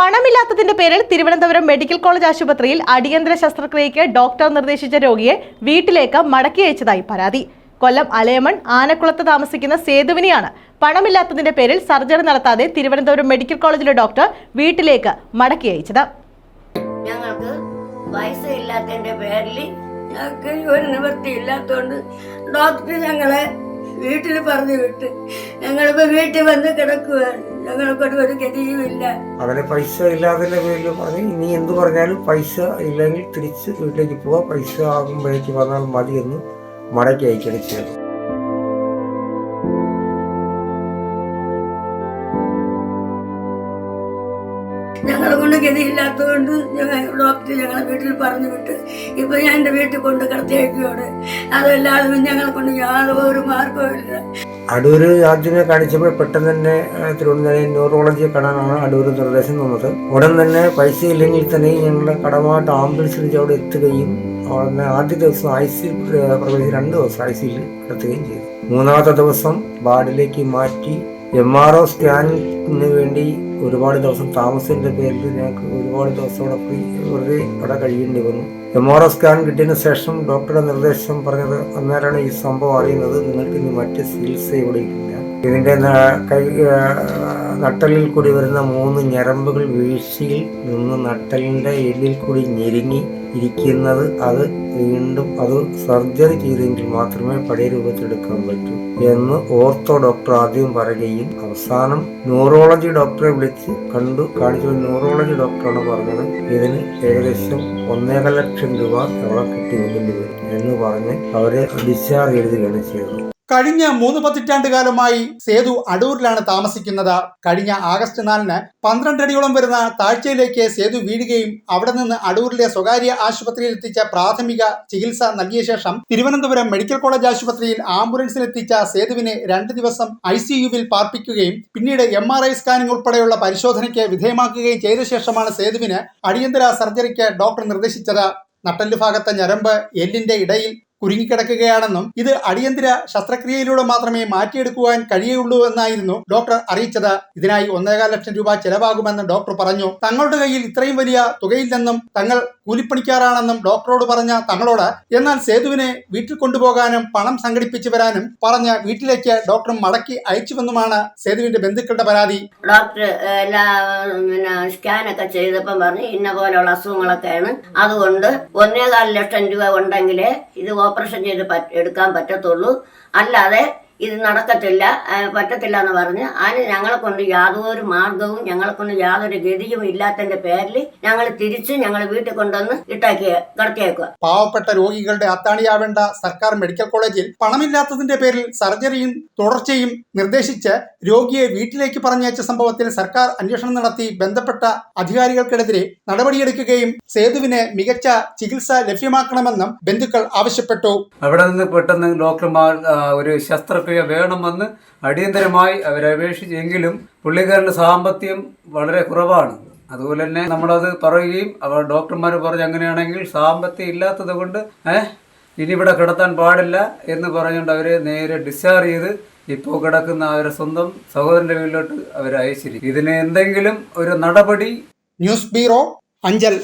പണമില്ലാത്തതിന്റെ പേരിൽ Thiruvananthapuram medical college ആശുപത്രിയിൽ അടിയന്തര ശസ്ത്രക്രിയയ്ക്ക് ഡോക്ടർ നിർദ്ദേശിച്ച രോഗിയെ വീട്ടിലേക്ക് മടക്കി അയച്ചതായി പരാതി. കൊല്ലം അലയമൺ ആനക്കുളത്ത് താമസിക്കുന്ന സേതുവിനെയാണ് പണമില്ലാത്തതിന്റെ പേരിൽ സർജറി നടത്താതെ തിരുവനന്തപുരം മെഡിക്കൽ കോളേജിലെ ഡോക്ടർ വീട്ടിലേക്ക് മടക്കി അയച്ചത്. ഞങ്ങൾക്ക് പൈസ ഇല്ലാത്തതിന്റെ പേരിൽ ഞങ്ങൾക്ക് ഒരു നിവൃത്തി ഇല്ലാത്തതുകൊണ്ട് ഡോക്ടർ ഞങ്ങളെ വീട്ടിൽ പറഞ്ഞു വിട്ട്. ഞങ്ങളിപ്പോ വീട്ടിൽ വന്ന് കിടക്കുകയാണ് ഞങ്ങൾക്കൊരു ഒരു ഗതിയുമില്ല. അവരെ പൈസ ഇല്ലാതിന്റെ പേരിൽ പറഞ്ഞു ഇനി എന്ത് പറഞ്ഞാലും പൈസ ഇല്ലെങ്കിൽ തിരിച്ച് വീട്ടിലേക്ക് പോവാ. പൈസ ആകുമ്പോഴേക്ക് വന്നാൽ മതി എന്ന് മടക്കി അയക്കണം ചെയ്തത്. ഞങ്ങളെ കൊണ്ട് ഗതിയില്ലാത്തതുകൊണ്ട് ഞങ്ങൾ ഡോക്ടർ ഞങ്ങളെ വീട്ടിൽ പറഞ്ഞു വിട്ട് ഇപ്പൊ ഞാൻ എന്റെ വീട്ടിൽ കൊണ്ട് കിടത്തിയേക്കുകയാണ് അതല്ലാതെ ഞങ്ങളെ കൊണ്ട് യാതൊരു മാർഗവും ഇല്ല അടൂര് ആദ്യമേ കാണിച്ചപ്പോൾ പെട്ടെന്ന് തന്നെ തിരുവനന്തപുരം ന്യൂറോളജിയെ കാണാനാണ് അടൂർ നിർദ്ദേശം തന്നത്. ഉടൻ തന്നെ പൈസ ഇല്ലെങ്കിൽ തന്നെ ഞങ്ങളുടെ കടമായിട്ട് ആംബുലൻസ് വിളിച്ച് അവിടെ എത്തുകയും അവിടെ ആദ്യ ദിവസം ഐ സി പ്രവേശിച്ച് രണ്ട് ദിവസം ഐ സിയിൽ കിടത്തുകയും ചെയ്തു. മൂന്നാമത്തെ ദിവസം വാർഡിലേക്ക് മാറ്റി എം ആർ ഒ സ്കാനിന് വേണ്ടി ഒരുപാട് ദിവസം താമസിച്ചതിന്റെ പേരിൽ ഞങ്ങൾക്ക് ഒരുപാട് ദിവസം അവിടെ പോയി വെറുതെ അവിടെ കഴിയേണ്ടി വന്നു. എം ആർ ഒ സ്കാൻ കിട്ടിയതിന് ശേഷം ഡോക്ടറുടെ നിർദ്ദേശം പറഞ്ഞത് അന്നേരമാണ് ഈ സംഭവം അറിയുന്നത്. നിങ്ങൾക്ക് ഇനി മറ്റ് ചികിത്സ ഇവിടെ ഇല്ല. ഇതിന്റെ ന- കൈ നട്ടലിൽ കൂടി വരുന്ന മൂന്ന് ഞരമ്പുകൾ വീഴ്ചയിൽ നിന്ന് നട്ടലിന്റെ എല്ലിൽ കൂടി ഞെരുങ്ങി ഇരിക്കുന്നത് അത് വീണ്ടും അത് സർജറി ചെയ്തെങ്കിൽ മാത്രമേ പഴയ രൂപത്തിലെടുക്കാൻ പറ്റൂ എന്ന് ഓർത്തോ ഡോക്ടർ ആദ്യം പറയുകയും അവസാനം ന്യൂറോളജി ഡോക്ടറെ വിളിച്ച് കണ്ടു കാണിച്ച. ന്യൂറോളജി ഡോക്ടറാണ് പറഞ്ഞത്. ഇതിന് ഏകദേശം ഒന്നേകാൽ ലക്ഷം രൂപ എവിടെ കിട്ടി എന്ന് പറഞ്ഞ്. അവരെ ഡിസ്ചാർജ് എഴുതുകയാണ് ചെയ്തത്. കഴിഞ്ഞ മൂന്ന് പതിറ്റാണ്ട് കാലമായി സേതു അടൂരിലാണ് താമസിക്കുന്നത്. കഴിഞ്ഞ ആഗസ്റ്റ് നാലിന് പന്ത്രണ്ടടിയോളം വരുന്ന താഴ്ചയിലേക്ക് സേതു വീഴുകയും അവിടെ നിന്ന് അടൂരിലെ സ്വകാര്യ ആശുപത്രിയിൽ എത്തിച്ച പ്രാഥമിക ചികിത്സ നൽകിയ ശേഷം തിരുവനന്തപുരം മെഡിക്കൽ കോളേജ് ആശുപത്രിയിൽ ആംബുലൻസിലെത്തിച്ച സേതുവിനെ രണ്ട് ദിവസം ഐ സിയുവിൽ പാർപ്പിക്കുകയും പിന്നീട് എം ആർ ഐ സ്കാനിംഗ് ഉൾപ്പെടെയുള്ള പരിശോധനയ്ക്ക് വിധേയമാക്കുകയും ചെയ്ത ശേഷമാണ് സേതുവിന് അടിയന്തര സർജറിക്ക് ഡോക്ടർ നിർദ്ദേശിച്ചത്. നട്ടൽ ഭാഗത്തെ ഞരമ്പ് എല്ലിന്റെ ഇടയിൽ കുരുങ്ങിക്കിടക്കുകയാണെന്നും ഇത് അടിയന്തര ശസ്ത്രക്രിയയിലൂടെ മാത്രമേ മാറ്റിയെടുക്കുവാൻ കഴിയുള്ളൂ എന്നായിരുന്നു ഡോക്ടർ അറിയിച്ചത്. ഇതിനായി ഒന്നേകാൽ ലക്ഷം രൂപ ചെലവാകുമെന്ന് ഡോക്ടർ പറഞ്ഞു. തങ്ങളുടെ കയ്യിൽ ഇത്രയും വലിയ തുകയില്ലെന്നും തങ്ങൾ കൂലിപ്പണിക്കാരാണെന്നും ഡോക്ടറോട് പറഞ്ഞ തങ്ങളോട് എന്നാൽ സേതുവിനെ വീട്ടിൽ കൊണ്ടുപോകാനും പണം സംഘടിപ്പിച്ചു വരാനും പറഞ്ഞ് വീട്ടിലേക്ക് ഡോക്ടർ മടക്കി അയച്ചുവെന്നുമാണ് സേതുവിന്റെ ബന്ധുക്കളുടെ പരാതി. ഡോക്ടർ എല്ലാ സ്കാനൊക്കെ ചെയ്തപ്പം പറഞ്ഞു ഇന്ന പോലെയുള്ള അസുഖങ്ങളൊക്കെയാണ്. അതുകൊണ്ട് ഒന്നേകാൽ ലക്ഷം രൂപ ഉണ്ടെങ്കിലേ ഇത് ഓപ്പറേഷൻ ചെയ്ത് എടുക്കാൻ പറ്റത്തുള്ളൂ. അല്ലാതെ ഇത് നടക്കത്തില്ല പറ്റത്തില്ല എന്ന് പറഞ്ഞ് അതിന് ഞങ്ങളെ കൊണ്ട് യാതൊരു മാർഗവും ഞങ്ങളെ കൊണ്ട് യാതൊരു ഗതിയും ഇല്ലാത്തതിന്റെ പേരിൽ ഞങ്ങൾ തിരിച്ച് ഞങ്ങൾ വീട്ടിൽ കൊണ്ടുവന്ന് ഇട്ടാക്കി കിടത്തിയേക്കുക പാവപ്പെട്ട രോഗികളുടെ അത്താണിയാവേണ്ട സർക്കാർ മെഡിക്കൽ കോളേജിൽ പണമില്ലാത്തതിന്റെ പേരിൽ സർജറിയും തുടർച്ചയും നിർദ്ദേശിച്ച് രോഗിയെ വീട്ടിലേക്ക് പറഞ്ഞയച്ച സംഭവത്തിൽ സർക്കാർ അന്വേഷണം നടത്തി ബന്ധപ്പെട്ട അധികാരികൾക്കെതിരെ നടപടിയെടുക്കുകയും സേതുവിനെ മികച്ച ചികിത്സ ലഭ്യമാക്കണമെന്നും ബന്ധുക്കൾ ആവശ്യപ്പെട്ടു. അവിടെ നിന്ന് പെട്ടെന്ന് ഡോക്ടർമാർ ഒരു ഒരു ശസ്ത്രക്രിയ വേണമെന്ന് അടിയന്തരമായി അവരപേക്ഷിച്ചെങ്കിലും പുള്ളിക്കാരന്റെ സാമ്പത്തികം വളരെ കുറവാണ്. അതുപോലെ തന്നെ നമ്മളത് പറയുകയും അവർ ഡോക്ടർമാർ പറഞ്ഞ് അങ്ങനെയാണെങ്കിൽ സാമ്പത്തികം ഇല്ലാത്തത് കൊണ്ട് ഇനി ഇവിടെ കിടത്താൻ പാടില്ല എന്ന് പറഞ്ഞുകൊണ്ട് അവരെ നേരെ ഡിസ്ചാർജ് ചെയ്ത് ഇപ്പോൾ കിടക്കുന്ന അവരെ സ്വന്തം സഹോദരന്റെ വീട്ടിലോട്ട് അവരെ അയച്ചിരിക്കും ഇതിന് എന്തെങ്കിലും ഒരു നടപടി? News bureau Anchal.